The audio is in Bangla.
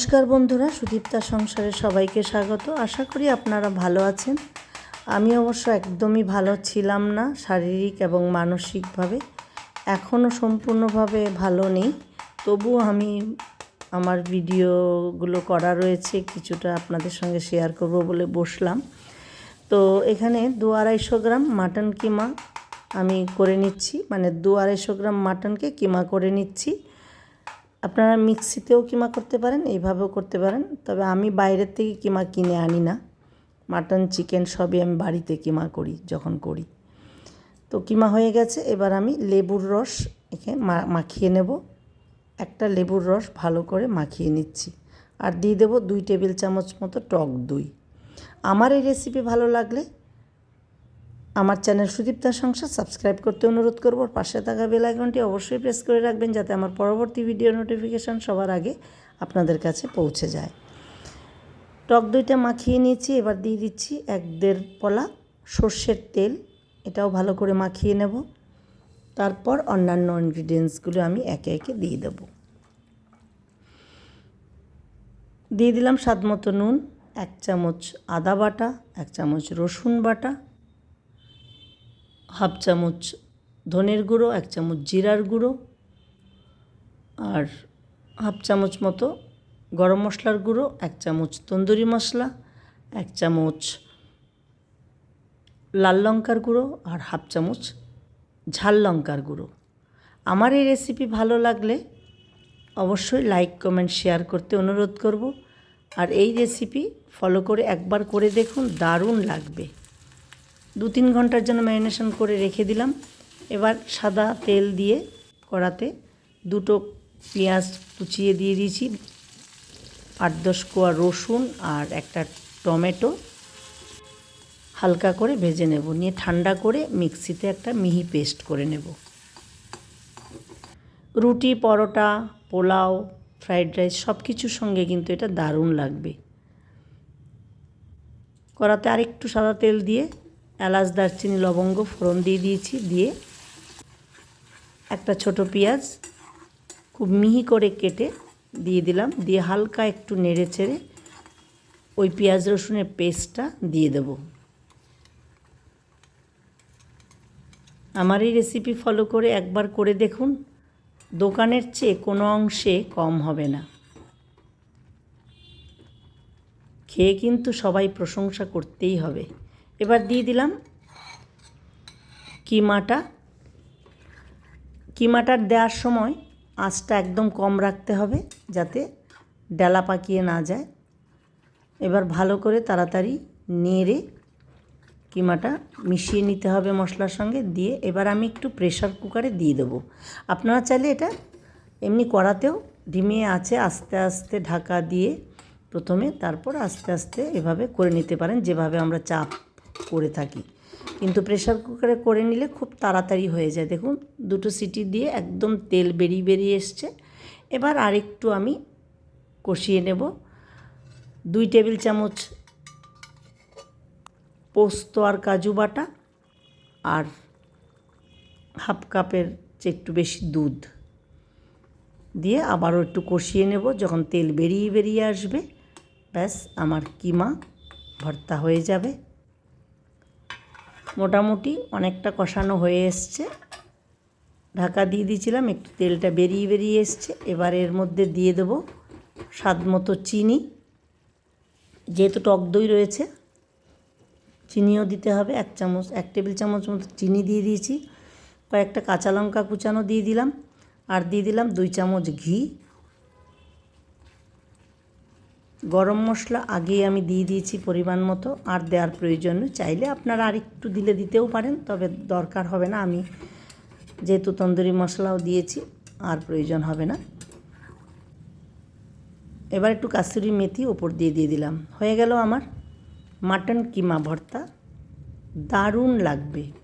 নমস্কার বন্ধুরা, সুদীপ্তা সংসারে সবাইকে স্বাগত। আশা করি আপনারা ভালো আছেন। আমি অবশ্য একদমই ভালো ছিলাম না শারীরিক এবং মানসিকভাবে। এখনও সম্পূর্ণভাবে ভালো নেই। তবুও আমি আমার ভিডিওগুলো করা রয়েছে, কিছুটা আপনাদের সঙ্গে শেয়ার করব বলে বসলাম। তো এখানে দু আড়াইশো গ্রাম মাটন কিমা আমি করে নিচ্ছি। মানে দু আড়াইশো গ্রাম মাটনকে কিমা করে নিচ্ছি। আপনারা মিক্সিতেও কিমা করতে পারেন, এইভাবেও করতে পারেন। তবে আমি বাইরের থেকে কিমা কিনে আনি না। মাটন, চিকেন সবই আমি বাড়িতে কিমা করি, যখন করি। তো কিমা হয়ে গেছে, এবার আমি লেবুর রস একে মাখিয়ে নেব। একটা লেবুর রস ভালো করে মাখিয়ে নিচ্ছি। আর দিয়ে দেবো দুই টেবিল চামচ মতো টক দই। আমার এই রেসিপি ভালো লাগলে আমার চ্যানেল সুদীপ্তা সংসার, সাবস্ক্রাইব করতে অনুরোধ করব। পাশে থাকা বেল আইকনটি অবশ্যই প্রেস করে রাখবেন যাতে আমার পরবর্তী ভিডিও নোটিফিকেশান সবার আগে আপনাদের কাছে পৌঁছে যায়। টক দইটা মাখিয়ে নিয়েছি, এবার দিয়ে দিচ্ছি এক দেড় পলা সর্ষের তেল। এটাও ভালো করে মাখিয়ে নেব। তারপর অন্যান্য ইনগ্রিডিয়েন্টসগুলো আমি একে একে দিয়ে দেব। দিয়ে দিলাম স্বাদ মতো নুন, এক চামচ আদা বাটা, এক চামচ রসুন বাটা হাফ চামচ ধনের গুঁড়ো, এক চামচ জিরার গুঁড়ো আর হাফ চামচ মতো গরম মশলার গুঁড়ো, এক চামচ তন্দুরি মশলা, এক চামচ লাল লঙ্কার গুঁড়ো আর হাফ চামচ ঝাল লঙ্কার গুঁড়ো। আমার এই রেসিপি ভালো লাগলে অবশ্যই লাইক কমেন্ট শেয়ার করতে অনুরোধ করব। আর এই রেসিপি ফলো করে একবার করে দেখুন, দারুণ লাগবে। দু তিন ঘণ্টার জন্য ম্যারিনেশন করে রেখে দিলাম। এবার সাদা তেল দিয়ে কড়াতে দুটো পেঁয়াজ কুচিয়ে দিয়ে দিয়েছি আট দশ কোয়া রসুন আর একটা টমেটো। হালকা করে ভেজে নেব, নিয়ে ঠান্ডা করে মিক্সিতে একটা মিহি পেস্ট করে নেব। রুটি, পরোটা, পোলাও, ফ্রাইড রাইস সব কিছুর সঙ্গে কিন্তু এটা দারুণ লাগবে। কড়াতে আরেকটু সাদা তেল দিয়ে এলাচ, দারচিনি, লবঙ্গ ফোড়ন দিয়ে দিয়েছি, দিয়ে একটা ছোট পেঁয়াজ খুব মিহি করে কেটে দিয়ে দিলাম, দিয়ে হালকা একটু নেড়ে চেড়ে ওই পেঁয়াজ রসুনের পেস্টটা দিয়ে দেব। আমার এই রেসিপি ফলো করে একবার করে দেখুন, দোকানের চেয়ে কোনো অংশে কম হবে না। খেয়ে কিন্তু সবাই প্রশংসা করতেই হবে। এবার দিয়ে দিলাম কিমাটা। কিমাটার দেওয়ার সময় আঁচটা একদম কম রাখতে হবে যাতে ডালা পাকিয়ে না যায়। এবার ভালো করে তাড়াতাড়ি নেড়ে কিমাটা মিশিয়ে নিতে হবে মশলার সঙ্গে। দিয়ে এবার আমি একটু প্রেশার কুকারে দিয়ে দেবো। আপনারা চাইলে এটা এমনি কড়াতেও ডিমে আছে আস্তে আস্তে ঢাকা দিয়ে প্রথমে তারপর আস্তে আস্তে এভাবে করে নিতে পারেন যেভাবে আমরা চাপ করে থাকি। কিন্তু প্রেশার কুকারে করে নিলে খুব তাড়াতাড়ি হয়ে যায়। দেখুন, দুটো সিটি দিয়ে একদম তেল বেরিয়ে বেরিয়ে এসছে। এবার আরেকটু আমি কষিয়ে নেব। দুই টেবিল চামচ পোস্ত আর কাজু বাটা আর হাফ কাপের চেয়ে একটু বেশি দুধ দিয়ে আবারও একটু কষিয়ে নেব। যখন তেল বেরিয়ে বেরিয়ে আসবে, ব্যাস আমার কিমা ভর্তা হয়ে যাবে। মোটামুটি অনেকটা কষানো হয়ে এসছে। ঢাকা দিয়ে দিয়েছিলাম, একটু তেলটা বেরিয়ে বেরিয়ে এসছে। এবার এর মধ্যে দিয়ে দেবো স্বাদ মতো চিনি। যেহেতু টক দই রয়েছে, চিনিও দিতে হবে। এক চামচ, এক টেবিল চামচ মতো চিনি দিয়ে দিয়েছি। কয়েকটা কাঁচা লঙ্কা কুচানো দিয়ে দিলাম। আর দিয়ে দিলাম দুই চামচ ঘি। গরম মশলা আগেই আমি দিয়ে দিয়েছি পরিমাণ মতো। আর দেওয়ার প্রয়োজন চাইলে আপনারা আরেকটু দিলে দিতেও পারেন, তবে দরকার হবে না। আমি যেহেতু তন্দুরি মশলাও দিয়েছি, আর প্রয়োজন হবে না। এবার একটু কাসুরি মেথি ওপর দিয়ে দিয়ে দিলাম। হয়ে গেল আমার মাটন কিমা ভর্তা। দারুণ লাগবে।